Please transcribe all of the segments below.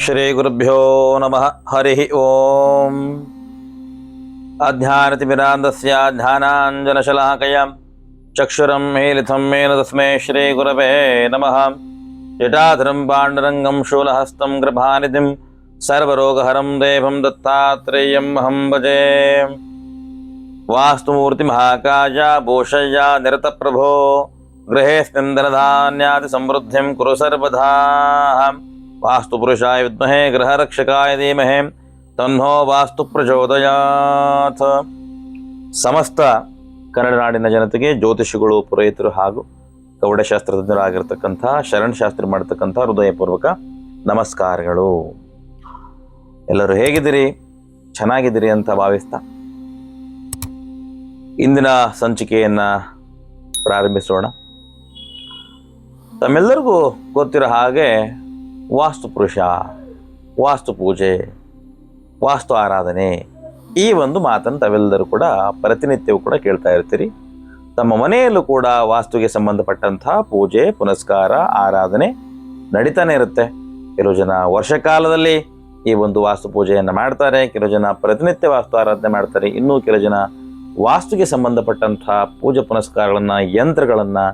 श्रीगुरुभ्यो नम। हरि ओम। अध्यानतिभिरान्दस्य ध्यानाञ्जनशलाकया चक्षुर मेलिथम मेन तस्मै श्रीगुरव नम। जटाधरं पांडुरंगं शूलहस्त कृपानिधिं सर्वरोगहरम देवं दत्तात्रेय हम भजे। वास्तुमूर्तिमहाकाया भूषय्या निरतप्रभो। गृहे समृद्धि कुरु सर्वधा। ವಾಸ್ತುಪುರುಷಾಯ ವಿದ್ಮಹೇ ಗೃಹರಕ್ಷಕಾಯ ಧೀಮಹೆ ತನ್ನೋ ವಾಸ್ತು ಪ್ರಚೋದಯಾಥ ಸಮಸ್ತ ಕನ್ನಡ ನಾಡಿನ ಜನತೆಗೆ ಜ್ಯೋತಿಷಿಗಳು, ಪುರೋಹಿತರು ಹಾಗೂ ಗೌಡಶಾಸ್ತ್ರಜ್ಞರಾಗಿರ್ತಕ್ಕಂಥ, ಶರಣಶಾಸ್ತ್ರಿ ಶಾಸ್ತ್ರಿ ಮಾಡ್ತಕ್ಕಂಥ ಹೃದಯಪೂರ್ವಕ ನಮಸ್ಕಾರಗಳು. ಎಲ್ಲರೂ ಹೇಗಿದ್ದೀರಿ? ಚೆನ್ನಾಗಿದ್ದೀರಿ ಅಂತ ಭಾವಿಸ್ತಾ? ಇಂದಿನ ಸಂಚಿಕೆಯನ್ನು ಪ್ರಾರಂಭಿಸೋಣ. ತಮ್ಮೆಲ್ಲರಿಗೂ ಗೊತ್ತಿರೋ ಹಾಗೆ ವಾಸ್ತು ಪುರುಷ, ವಾಸ್ತು ಪೂಜೆ, ವಾಸ್ತು ಆರಾಧನೆ ಈ ಒಂದು ಮಾತನ್ನು ತಾವೆಲ್ಲರೂ ಕೂಡ ಪ್ರತಿನಿತ್ಯವೂ ಕೂಡ ಕೇಳ್ತಾ ಇರ್ತೀರಿ. ತಮ್ಮ ಮನೆಯಲ್ಲೂ ಕೂಡ ವಾಸ್ತುಗೆ ಸಂಬಂಧಪಟ್ಟಂತಹ ಪೂಜೆ, ಪುನಸ್ಕಾರ, ಆರಾಧನೆ ನಡೀತಾನೆ ಇರುತ್ತೆ. ಕೆಲವು ಜನ ವರ್ಷಕಾಲದಲ್ಲಿ ಈ ಒಂದು ವಾಸ್ತು ಪೂಜೆಯನ್ನು ಮಾಡ್ತಾರೆ, ಕೆಲವು ಜನ ಪ್ರತಿನಿತ್ಯ ವಾಸ್ತು ಆರಾಧನೆ ಮಾಡ್ತಾರೆ. ಇನ್ನೂ ಕೆಲವು ಜನ ವಾಸ್ತುಗೆ ಸಂಬಂಧಪಟ್ಟಂತಹ ಪೂಜೆ, ಪುನಸ್ಕಾರಗಳನ್ನು, ಯಂತ್ರಗಳನ್ನು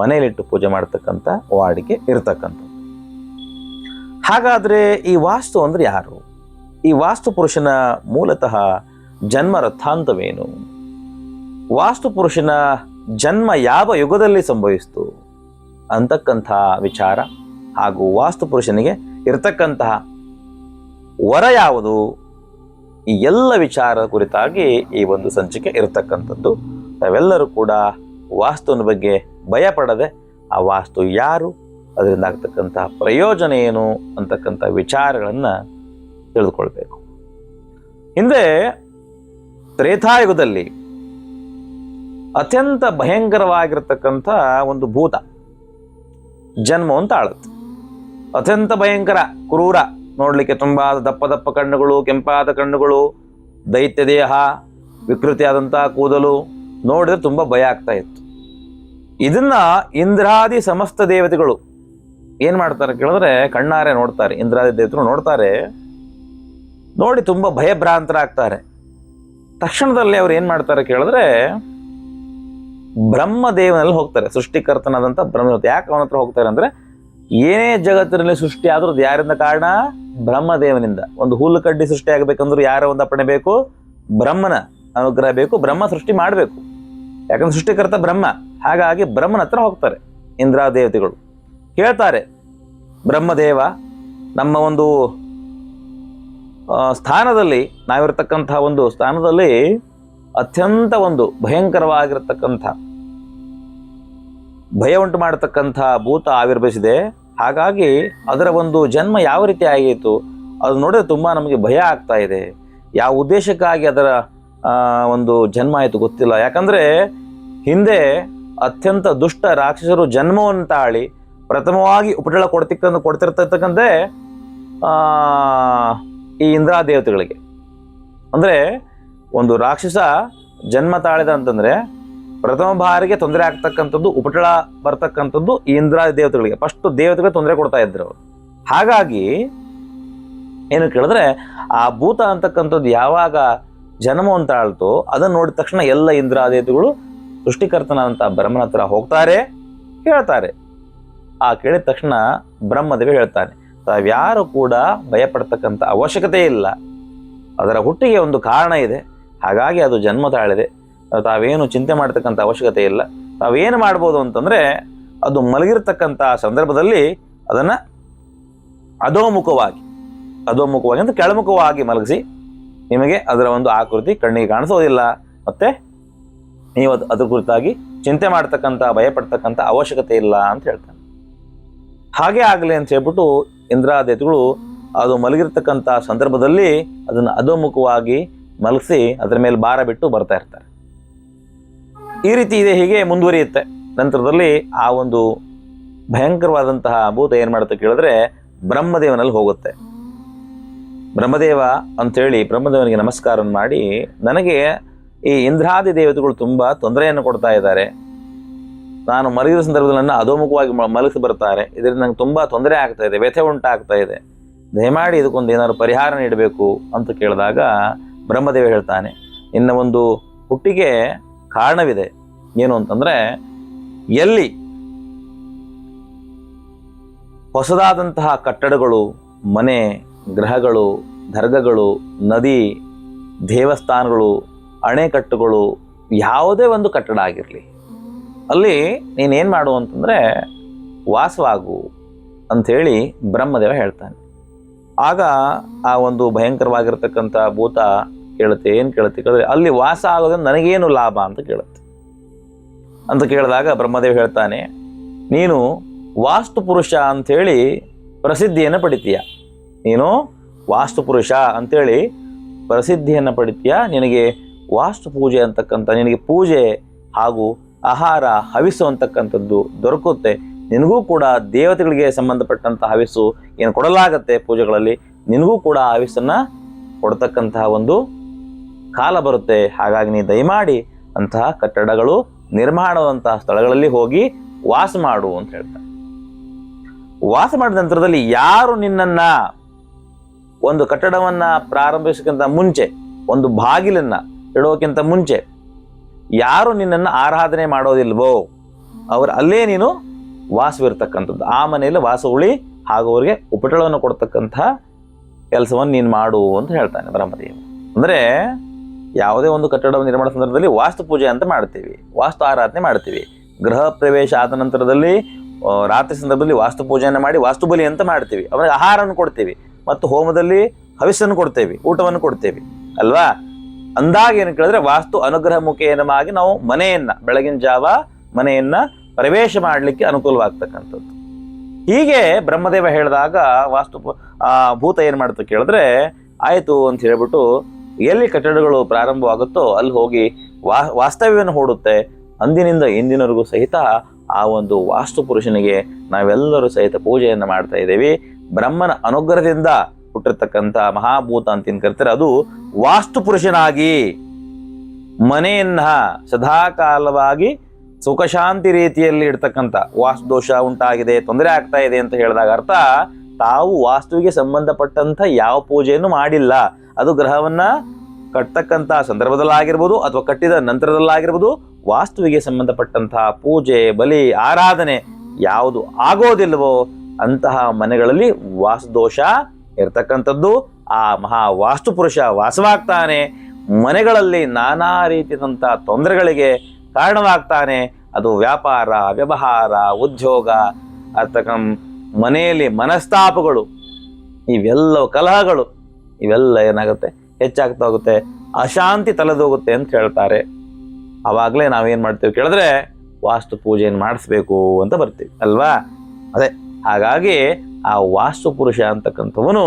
ಮನೆಯಲ್ಲಿಟ್ಟು ಪೂಜೆ ಮಾಡ್ತಕ್ಕಂಥ ವಾಡಿಕೆ ಇರತಕ್ಕಂಥ ಹಾಗಾದರೆ ಈ ವಾಸ್ತು ಅಂದರೆ ಯಾರು? ಈ ವಾಸ್ತು ಪುರುಷನ ಮೂಲತಃ ಜನ್ಮ ರಥಾಂತವೇನು? ವಾಸ್ತು ಪುರುಷನ ಜನ್ಮ ಯಾವ ಯುಗದಲ್ಲಿ ಸಂಭವಿಸ್ತು? ಅಂತಕ್ಕಂಥ ವಿಚಾರ ಹಾಗೂ ವಾಸ್ತು ಪುರುಷನಿಗೆ ಇರತಕ್ಕಂತಹ ವರ ಯಾವುದು? ಈ ಎಲ್ಲ ವಿಚಾರ ಕುರಿತಾಗಿ ಈ ಒಂದು ಸಂಚಿಕೆ ಇರತಕ್ಕಂಥದ್ದು. ತಾವೆಲ್ಲರೂ ಕೂಡ ವಾಸ್ತುವಿನ ಬಗ್ಗೆ ಭಯಪಡದೆ ಆ ವಾಸ್ತು ಯಾರು? ಅದರಿಂದ ಆಗ್ತಕ್ಕಂಥ ಪ್ರಯೋಜನ ಏನು ಅಂತಕ್ಕಂಥ ವಿಚಾರಗಳನ್ನು ತಿಳಿದುಕೊಳ್ಬೇಕು. ಹಿಂದೆ ತ್ರೇತಾಯುಗದಲ್ಲಿ ಅತ್ಯಂತ ಭಯಂಕರವಾಗಿರ್ತಕ್ಕಂಥ ಒಂದು ಭೂತ, ಜನ್ಮ ಅಂತ ಆಳುತ್ತೆ. ಅತ್ಯಂತ ಭಯಂಕರ, ಕ್ರೂರ, ನೋಡಲಿಕ್ಕೆ ತುಂಬ ದಪ್ಪ ದಪ್ಪ ಕಣ್ಣುಗಳು, ಕೆಂಪಾದ ಕಣ್ಣುಗಳು, ದೈತ್ಯ ದೇಹ, ವಿಕೃತಿಯಾದಂಥ ಕೂದಲು, ನೋಡಿದ್ರೆ ತುಂಬ ಭಯ ಆಗ್ತಾ ಇತ್ತು. ಇದನ್ನ ಇಂದ್ರಾದಿ ಸಮಸ್ತ ದೇವತೆಗಳು ಏನು ಮಾಡ್ತಾರೆ ಕೇಳಿದ್ರೆ ಕಣ್ಣಾರೆ ನೋಡ್ತಾರೆ ಇಂದ್ರಾದಿ ದೇವತರು ನೋಡ್ತಾರೆ. ನೋಡಿ ತುಂಬ ಭಯಭ್ರಾಂತರಾಗ್ತಾರೆ. ತಕ್ಷಣದಲ್ಲಿ ಅವ್ರು ಏನು ಮಾಡ್ತಾರೆ ಕೇಳಿದ್ರೆ ಬ್ರಹ್ಮದೇವನಲ್ಲಿ ಹೋಗ್ತಾರೆ ಸೃಷ್ಟಿಕರ್ತನಾದಂಥ ಬ್ರಹ್ಮ ಯಾಕೆ ಅವನ ಹತ್ರ ಹೋಗ್ತಾರೆ ಅಂದ್ರೆ, ಏನೇ ಜಗತ್ತಿನಲ್ಲಿ ಸೃಷ್ಟಿ ಆದ್ರೂ ಅದು ಯಾರಿಂದ ಕಾರಣ? ಬ್ರಹ್ಮದೇವನಿಂದ. ಒಂದು ಹುಲ್ಲು ಕಡ್ಡಿ ಸೃಷ್ಟಿ ಆಗಬೇಕಂದ್ರೂ ಯಾರ ಒಂದು ಅಪ್ಪಣೆ ಬೇಕು? ಬ್ರಹ್ಮನ ಅನುಗ್ರಹ ಬೇಕು, ಬ್ರಹ್ಮ ಸೃಷ್ಟಿ ಮಾಡಬೇಕು. ಯಾಕಂದ್ರೆ ಸೃಷ್ಟಿಕರ್ತ ಬ್ರಹ್ಮ. ಹಾಗಾಗಿ ಬ್ರಹ್ಮನ ಹತ್ರ ಹೋಗ್ತಾರೆ ಇಂದ್ರ ಕೇಳ್ತಾರೆ ಬ್ರಹ್ಮದೇವ, ನಮ್ಮ ಒಂದು ಸ್ಥಾನದಲ್ಲಿ, ನಾವಿರ್ತಕ್ಕಂಥ ಒಂದು ಸ್ಥಾನದಲ್ಲಿ ಅತ್ಯಂತ ಒಂದು ಭಯಂಕರವಾಗಿರತಕ್ಕಂಥ, ಭಯ ಉಂಟು ಮಾಡತಕ್ಕಂಥ ಭೂತ ಆವಿರ್ಭವಿಸಿದೆ. ಹಾಗಾಗಿ ಅದರ ಒಂದು ಜನ್ಮ ಯಾವ ರೀತಿ ಆಗಿತ್ತು ಅದು ನೋಡಿದ್ರೆ ತುಂಬ ನಮಗೆ ಭಯ ಆಗ್ತಾ ಇದೆ. ಯಾವ ಉದ್ದೇಶಕ್ಕಾಗಿ ಅದರ ಒಂದು ಜನ್ಮ ಆಯಿತು ಗೊತ್ತಿಲ್ಲ. ಯಾಕಂದರೆ ಹಿಂದೆ ಅತ್ಯಂತ ದುಷ್ಟ ರಾಕ್ಷಸರು ಜನ್ಮವನ್ನು ತಾಳಿ ಪ್ರಥಮವಾಗಿ ಉಪಟಳ ಕೊಡ್ತಿಕ್ಕ ಕೊಡ್ತಿರ್ತಕ್ಕಂಥದ್ದೇ ಈ ಇಂದ್ರಾ ದೇವತೆಗಳಿಗೆ. ಅಂದರೆ ಒಂದು ರಾಕ್ಷಸ ಜನ್ಮ ತಾಳಿದ ಅಂತಂದರೆ ಪ್ರಥಮ ಬಾರಿಗೆ ತೊಂದರೆ ಆಗ್ತಕ್ಕಂಥದ್ದು, ಉಪಟಳ ಬರ್ತಕ್ಕಂಥದ್ದು ಈ ಇಂದ್ರ ದೇವತೆಗಳಿಗೆ. ಫಸ್ಟ್ ದೇವತೆಗಳಿಗೆ ತೊಂದರೆ ಕೊಡ್ತಾ ಇದ್ರು ಅವರು. ಹಾಗಾಗಿ ಏನು ಕೇಳಿದ್ರೆ, ಆ ಭೂತ ಅಂತಕ್ಕಂಥದ್ದು ಯಾವಾಗ ಜನ್ಮವನ್ನು ತಾಳ್ತೋ ಅದನ್ನು ನೋಡಿದ ತಕ್ಷಣ ಎಲ್ಲ ಇಂದ್ರಾದೇವತೆಗಳು ಸೃಷ್ಟಿಕರ್ತನಾದಂಥ ಬ್ರಹ್ಮನ ಹತ್ರ ಹೋಗ್ತಾರೆ ಕೇಳ್ತಾರೆ ಆ ಕೇಳಿದ ತಕ್ಷಣ ಬ್ರಹ್ಮದೇವ ಹೇಳ್ತಾನೆ, ತಾವ್ಯಾರು ಕೂಡ ಭಯಪಡ್ತಕ್ಕಂಥ ಅವಶ್ಯಕತೆ ಇಲ್ಲ. ಅದರ ಹುಟ್ಟಿಗೆ ಒಂದು ಕಾರಣ ಇದೆ. ಹಾಗಾಗಿ ಅದು ಜನ್ಮ ತಾಳಿದೆ. ತಾವೇನು ಚಿಂತೆ ಮಾಡ್ತಕ್ಕಂಥ ಅವಶ್ಯಕತೆ ಇಲ್ಲ. ತಾವೇನು ಮಾಡ್ಬೋದು ಅಂತಂದರೆ ಅದು ಮಲಗಿರ್ತಕ್ಕಂಥ ಸಂದರ್ಭದಲ್ಲಿ ಅದನ್ನು ಅಧೋಮುಖವಾಗಿ ಅಧೋಮುಖವಾಗಿ ಅಂದರೆ ಕೆಳಮುಖವಾಗಿ ಮಲಗಿಸಿ ನಿಮಗೆ ಅದರ ಒಂದು ಆಕೃತಿ ಕಣ್ಣಿಗೆ ಕಾಣಿಸೋದಿಲ್ಲ. ಮತ್ತು ನೀವು ಅದು ಅದ್ರ ಕುರಿತಾಗಿ ಚಿಂತೆ ಮಾಡ್ತಕ್ಕಂಥ, ಭಯಪಡ್ತಕ್ಕಂಥ ಅವಶ್ಯಕತೆ ಇಲ್ಲ ಅಂತ ಹೇಳ್ತಾನೆ. ಹಾಗೆ ಆಗಲಿ ಅಂತ ಹೇಳ್ಬಿಟ್ಟು ಇಂದ್ರಾದೇವತೆಗಳು ಅದು ಮಲಗಿರ್ತಕ್ಕಂಥ ಸಂದರ್ಭದಲ್ಲಿ ಅದನ್ನು ಅಧೋಮುಖವಾಗಿ ಮಲಗಿಸಿ ಅದರ ಮೇಲೆ ಭಾರ ಬಿಟ್ಟು ಬರ್ತಾ ಇರ್ತಾರೆ. ಈ ರೀತಿ ಇದೆ, ಹೀಗೆ ಮುಂದುವರಿಯುತ್ತೆ. ನಂತರದಲ್ಲಿ ಆ ಒಂದು ಭಯಂಕರವಾದಂತಹ ಭೂತ ಏನು ಮಾಡುತ್ತೆ ಕೇಳಿದ್ರೆ ಬ್ರಹ್ಮದೇವನಲ್ಲಿ ಹೋಗುತ್ತೆ. ಬ್ರಹ್ಮದೇವ ಅಂಥೇಳಿ ಬ್ರಹ್ಮದೇವನಿಗೆ ನಮಸ್ಕಾರವನ್ನು ಮಾಡಿ, ನನಗೆ ಈ ಇಂದ್ರಾದಿ ದೇವತೆಗಳು ತುಂಬ ತೊಂದರೆಯನ್ನು ಕೊಡ್ತಾ ಇದ್ದಾರೆ. ನಾನು ಮಲಗಿದ ಸಂದರ್ಭದಲ್ಲಿ ನನ್ನ ಅಧೋಮುಖವಾಗಿ ಮಲಗಿಸಿ ಬರ್ತಾರೆ. ಇದರಿಂದ ನಂಗೆ ತುಂಬ ತೊಂದರೆ ಆಗ್ತಾ ಇದೆ, ವ್ಯಥೆ ಉಂಟಾಗ್ತಾ ಇದೆ. ದಯಮಾಡಿ ಇದಕ್ಕೊಂದು ಏನಾದ್ರು ಪರಿಹಾರ ನೀಡಬೇಕು ಅಂತ ಕೇಳಿದಾಗ ಬ್ರಹ್ಮದೇವ ಹೇಳ್ತಾನೆ ಇನ್ನು ಒಂದು ಹುಟ್ಟಿಗೆ ಕಾರಣವಿದೆ. ಏನು ಅಂತಂದ್ರೆ, ಎಲ್ಲಿ ಹೊಸದಾದಂತಹ ಕಟ್ಟಡಗಳು, ಮನೆ, ಗ್ರಹಗಳು, ದರ್ಗಗಳು, ನದಿ, ದೇವಸ್ಥಾನಗಳು, ಅಣೆಕಟ್ಟುಗಳು ಯಾವುದೇ ಒಂದು ಕಟ್ಟಡ ಆಗಿರಲಿ ಅಲ್ಲಿ ನೀನೇನು ಮಾಡು ಅಂತಂದರೆ, ವಾಸವಾಗು ಅಂಥೇಳಿ ಬ್ರಹ್ಮದೇವ ಹೇಳ್ತಾನೆ. ಆಗ ಆ ಒಂದು ಭಯಂಕರವಾಗಿರ್ತಕ್ಕಂಥ ಭೂತ ಕೇಳುತ್ತೆ, ಏನು ಕೇಳುತ್ತೆ ಕೇಳಿದ್ರೆ, ಅಲ್ಲಿ ವಾಸ ಆಗೋದ್ರಿಂದ ನನಗೇನು ಲಾಭ ಅಂತ ಕೇಳುತ್ತೆ. ಅಂತ ಕೇಳಿದಾಗ ಬ್ರಹ್ಮದೇವ ಹೇಳ್ತಾನೆ, ನೀನು ವಾಸ್ತು ಪುರುಷ ಅಂಥೇಳಿ ಪ್ರಸಿದ್ಧಿಯನ್ನು ಪಡಿತೀಯ. ನೀನು ವಾಸ್ತು ಪುರುಷ ಅಂಥೇಳಿ ಪ್ರಸಿದ್ಧಿಯನ್ನು ಪಡಿತೀಯ. ನಿನಗೆ ವಾಸ್ತು ಪೂಜೆ ಅಂತಕ್ಕಂಥ, ನಿನಗೆ ಪೂಜೆ ಹಾಗೂ ಆಹಾರ, ಹವಿಸು ಅಂತಕ್ಕಂಥದ್ದು ದೊರಕುತ್ತೆ. ನಿನಗೂ ಕೂಡ ದೇವತೆಗಳಿಗೆ ಸಂಬಂಧಪಟ್ಟಂತಹ ಹವಿಸು ಏನು ಕೊಡಲಾಗತ್ತೆ ಪೂಜೆಗಳಲ್ಲಿ. ನಿನಗೂ ಕೂಡ ಹವಿಸನ್ನು ಕೊಡ್ತಕ್ಕಂತಹ ಒಂದು ಕಾಲ ಬರುತ್ತೆ. ಹಾಗಾಗಿ ನೀ ದಯಮಾಡಿ ಅಂತಹ ಕಟ್ಟಡಗಳು, ನಿರ್ಮಾಣವಾದಂತಹ ಸ್ಥಳಗಳಲ್ಲಿ ಹೋಗಿ ವಾಸ ಮಾಡು ಅಂತ ಹೇಳ್ತಾರೆ. ವಾಸ ಮಾಡಿದ ನಂತರದಲ್ಲಿ ಯಾರು ನಿನ್ನನ್ನ ಒಂದು ಕಟ್ಟಡವನ್ನ ಪ್ರಾರಂಭಿಸಕ್ಕಿಂತ ಮುಂಚೆ, ಒಂದು ಬಾಗಿಲನ್ನ ಇಡೋಕ್ಕಿಂತ ಮುಂಚೆ ಯಾರು ನಿನ್ನನ್ನು ಆರಾಧನೆ ಮಾಡೋದಿಲ್ವೋ, ಅವ್ರು ಅಲ್ಲೇ ನೀನು ವಾಸವಿರ್ತಕ್ಕಂಥದ್ದು. ಆ ಮನೆಯಲ್ಲಿ ವಾಸ ಉಳಿ ಹಾಗೂ ಅವರಿಗೆ ಉಪಟಳವನ್ನು ಕೊಡ್ತಕ್ಕಂಥ ಕೆಲಸವನ್ನು ನೀನು ಮಾಡು ಅಂತ ಹೇಳ್ತಾನೆ ಬ್ರಹ್ಮದೇವ. ಅಂದರೆ ಯಾವುದೇ ಒಂದು ಕಟ್ಟಡ ನಿರ್ಮಾಣ ಸಂದರ್ಭದಲ್ಲಿ ವಾಸ್ತು ಪೂಜೆ ಅಂತ ಮಾಡ್ತೀವಿ, ವಾಸ್ತು ಆರಾಧನೆ ಮಾಡ್ತೀವಿ. ಗೃಹ ಪ್ರವೇಶ ಆದ ನಂತರದಲ್ಲಿ ರಾತ್ರಿ ಸಂದರ್ಭದಲ್ಲಿ ವಾಸ್ತು ಪೂಜೆಯನ್ನು ಮಾಡಿ ವಾಸ್ತು ಬಲಿ ಅಂತ ಮಾಡ್ತೀವಿ. ಅವನಿಗೆ ಆಹಾರವನ್ನು ಕೊಡ್ತೀವಿ. ಮತ್ತು ಹೋಮದಲ್ಲಿ ಹವಿಸ್ಸನ್ನು ಕೊಡ್ತೇವೆ, ಊಟವನ್ನು ಕೊಡ್ತೇವೆ. ಅಲ್ವಾ? ಅಂದಾಗ ಏನು ಕೇಳಿದ್ರೆ ವಾಸ್ತು ಅನುಗ್ರಹ ಮುಖೇನವಾಗಿ ನಾವು ಮನೆಯನ್ನ, ಬೆಳಗಿನ ಜಾವ ಮನೆಯನ್ನ ಪ್ರವೇಶ ಮಾಡಲಿಕ್ಕೆ ಅನುಕೂಲವಾಗ್ತಕ್ಕಂಥದ್ದು. ಹೀಗೆ ಬ್ರಹ್ಮದೇವ ಹೇಳಿದಾಗ ವಾಸ್ತು ಭೂತ ಏನು ಮಾಡುತ್ತೆ ಕೇಳಿದ್ರೆ, ಆಯಿತು ಅಂತ ಹೇಳ್ಬಿಟ್ಟು ಎಲ್ಲಿ ಕಟ್ಟಡಗಳು ಪ್ರಾರಂಭವಾಗುತ್ತೋ ಅಲ್ಲಿ ಹೋಗಿ ವಾ, ವಾಸ್ತವ್ಯವನ್ನು ಹೂಡುತ್ತೆ. ಅಂದಿನಿಂದ ಇಂದಿನವರೆಗೂ ಸಹಿತ ಆ ಒಂದು ವಾಸ್ತು ಪುರುಷನಿಗೆ ನಾವೆಲ್ಲರೂ ಸಹಿತ ಪೂಜೆಯನ್ನು ಮಾಡ್ತಾ ಇದ್ದೀವಿ. ಬ್ರಹ್ಮನ ಅನುಗ್ರಹದಿಂದ ಹುಟ್ಟಿರ್ತಕ್ಕಂಥ ಮಹಾಭೂತ ಅಂತ ಏನ್ ಕರಿತಾರೆ? ಅದು ವಾಸ್ತು ಪುರುಷನಾಗಿ, ಮನೆಯನ್ನ ಸದಾಕಾಲವಾಗಿ ಸುಖಶಾಂತಿ ರೀತಿಯಲ್ಲಿ ಇಡ್ತಕ್ಕಂಥ ವಾಸ್ತು ದೋಷ ಉಂಟಾಗಿದೆ, ತೊಂದರೆ ಆಗ್ತಾ ಇದೆ ಅಂತ ಹೇಳಿದಾಗ ಅರ್ಥ, ತಾವು ವಾಸ್ತುವಿಗೆ ಸಂಬಂಧಪಟ್ಟಂತ ಯಾವ ಪೂಜೆಯನ್ನು ಮಾಡಿಲ್ಲ. ಅದು ಗ್ರಹವನ್ನ ಕಟ್ತಕ್ಕಂಥ ಸಂದರ್ಭದಲ್ಲಾಗಿರ್ಬೋದು ಅಥವಾ ಕಟ್ಟಿದ ನಂತರದಲ್ಲಾಗಿರ್ಬೋದು ವಾಸ್ತುವಿಗೆ ಸಂಬಂಧಪಟ್ಟಂತಹ ಪೂಜೆ, ಬಲಿ, ಆರಾಧನೆ ಯಾವುದು ಆಗೋದಿಲ್ವೋ ಅಂತಹ ಮನೆಗಳಲ್ಲಿ ವಾಸ್ತುದೋಷ ಇರ್ತಕ್ಕಂಥದ್ದು ಆ ಮಹಾ ವಾಸ್ತು ಪುರುಷ ವಾಸವಾಗ್ತಾನೆ. ಮನೆಗಳಲ್ಲಿ ನಾನಾ ರೀತಿಯಾದಂಥ ತೊಂದರೆಗಳಿಗೆ ಕಾರಣವಾಗ್ತಾನೆ. ಅದು ವ್ಯಾಪಾರ, ವ್ಯವಹಾರ, ಉದ್ಯೋಗ ಅರ್ಥಕ ಮನೆಯಲ್ಲಿ ಮನಸ್ತಾಪಗಳು ಇವೆಲ್ಲ ಕಲಹಗಳು, ಇವೆಲ್ಲ ಏನಾಗುತ್ತೆ? ಹೆಚ್ಚಾಗ್ತಾ ಹೋಗುತ್ತೆ. ಅಶಾಂತಿ ತಲೆದೋಗುತ್ತೆ ಅಂತ ಹೇಳ್ತಾರೆ. ಆವಾಗಲೇ ನಾವೇನು ಮಾಡ್ತೀವಿ ಕೇಳಿದ್ರೆ, ವಾಸ್ತು ಪೂಜೆಯನ್ನು ಮಾಡಿಸ್ಬೇಕು ಅಂತ ಬರ್ತೀವಿ, ಅಲ್ವಾ? ಅದೇ, ಹಾಗಾಗಿ ಆ ವಾಸ್ತು ಪುರುಷ ಅಂತಕ್ಕಂಥವನು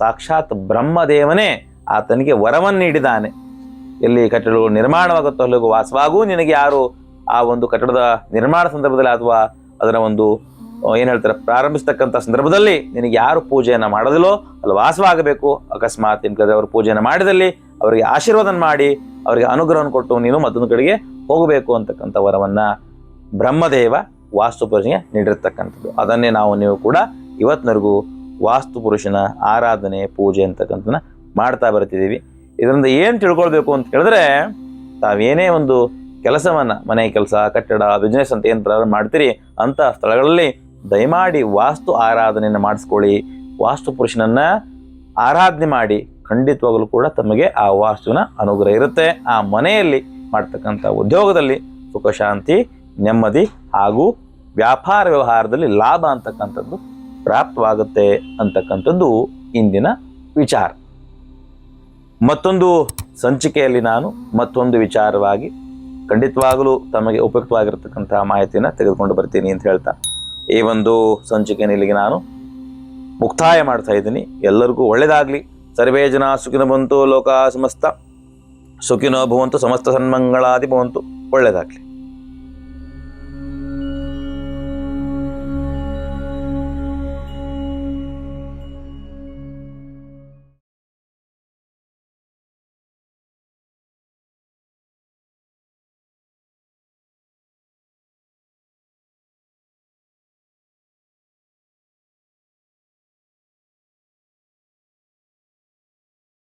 ಸಾಕ್ಷಾತ್ ಬ್ರಹ್ಮದೇವನೇ. ಆತನಿಗೆ ವರವನ್ನು ನೀಡಿದ್ದಾನೆ. ಎಲ್ಲಿ ಕಟ್ಟಡಗಳು ನಿರ್ಮಾಣವಾಗುತ್ತೋ ಅಲ್ಲಿಗೂ ವಾಸವಾಗೂ ನಿನಗೆ ಯಾರು ಆ ಒಂದು ಕಟ್ಟಡದ ನಿರ್ಮಾಣ ಸಂದರ್ಭದಲ್ಲಿ ಅಥವಾ ಅದರ ಒಂದು ಏನು ಹೇಳ್ತಾರೆ, ಪ್ರಾರಂಭಿಸ್ತಕ್ಕಂಥ ಸಂದರ್ಭದಲ್ಲಿ ನಿನಗೆ ಯಾರು ಪೂಜೆಯನ್ನು ಮಾಡೋದಿಲ್ಲೋ ಅಲ್ಲಿ ವಾಸವಾಗಬೇಕು. ಅಕಸ್ಮಾತ್ ಇನ್ ಕಡೆ ಅವರು ಪೂಜೆಯನ್ನು ಮಾಡಿದಲ್ಲಿ ಅವರಿಗೆ ಆಶೀರ್ವಾದನ ಮಾಡಿ, ಅವರಿಗೆ ಅನುಗ್ರಹವನ್ನು ಕೊಟ್ಟು ನೀನು ಮತ್ತೊಂದು ಕಡೆಗೆ ಹೋಗಬೇಕು ಅಂತಕ್ಕಂಥ ವರವನ್ನು ಬ್ರಹ್ಮದೇವ ವಾಸ್ತು ಪೂಜೆಗೆ ನೀಡಿರ್ತಕ್ಕಂಥದ್ದು. ಅದನ್ನೇ ನಾವು, ನೀವು ಕೂಡ ಇವತ್ತಿನವರೆಗೂ ವಾಸ್ತು ಪುರುಷನ ಆರಾಧನೆ, ಪೂಜೆ ಅಂತಕ್ಕಂಥದ್ದನ್ನ ಮಾಡ್ತಾ ಬರ್ತಿದ್ದೀವಿ. ಇದರಿಂದ ಏನು ತಿಳ್ಕೊಳ್ಬೇಕು ಅಂತ ಹೇಳಿದ್ರೆ, ತಾವೇನೇ ಒಂದು ಕೆಲಸವನ್ನು, ಮನೆ ಕೆಲಸ, ಕಟ್ಟಡ ಬಿಸ್ನೆಸ್ ಅಂತ ಏನು ಪ್ರಾರಂಭ ಮಾಡ್ತೀರಿ ಅಂತ ಸ್ಥಳಗಳಲ್ಲಿ ದಯಮಾಡಿ ವಾಸ್ತು ಆರಾಧನೆಯನ್ನು ಮಾಡಿಸ್ಕೊಳ್ಳಿ. ವಾಸ್ತು ಪುರುಷನನ್ನ ಆರಾಧನೆ ಮಾಡಿ, ಖಂಡಿತವಾಗಲೂ ಕೂಡ ತಮಗೆ ಆ ವಾಸ್ತುವಿನ ಅನುಗ್ರಹ ಇರುತ್ತೆ. ಆ ಮನೆಯಲ್ಲಿ ಮಾಡ್ತಕ್ಕಂಥ ಉದ್ಯೋಗದಲ್ಲಿ ಸುಖಶಾಂತಿ, ನೆಮ್ಮದಿ ಹಾಗೂ ವ್ಯಾಪಾರ ವ್ಯವಹಾರದಲ್ಲಿ ಲಾಭ ಅಂತಕ್ಕಂಥದ್ದು ಪ್ರಾಪ್ತವಾಗುತ್ತೆ ಅಂತಕ್ಕಂಥದ್ದು ಇಂದಿನ ವಿಚಾರ. ಮತ್ತೊಂದು ಸಂಚಿಕೆಯಲ್ಲಿ ನಾನು ಮತ್ತೊಂದು ವಿಚಾರವಾಗಿ ಖಂಡಿತವಾಗಲೂ ತಮಗೆ ಉಪಯುಕ್ತವಾಗಿರ್ತಕ್ಕಂತಹ ಮಾಹಿತಿಯನ್ನು ತೆಗೆದುಕೊಂಡು ಬರ್ತೀನಿ ಅಂತ ಹೇಳ್ತಾ, ಈ ಒಂದು ಸಂಚಿಕೆಯನ್ನು ಇಲ್ಲಿಗೆ ನಾನು ಮುಕ್ತಾಯ ಮಾಡ್ತಾ ಇದ್ದೀನಿ. ಎಲ್ಲರಿಗೂ ಒಳ್ಳೆಯದಾಗಲಿ ಸರ್ವೇ ಜನ ಸುಖಿನ ಬಂತು ಲೋಕ ಸಮಸ್ತ. ಸುಖಿನೋ ಭವಂತು, ಸಮಸ್ತ ಸನ್ಮಂಗಳಾದಿ ಭವಂತು. ಒಳ್ಳೆಯದಾಗಲಿ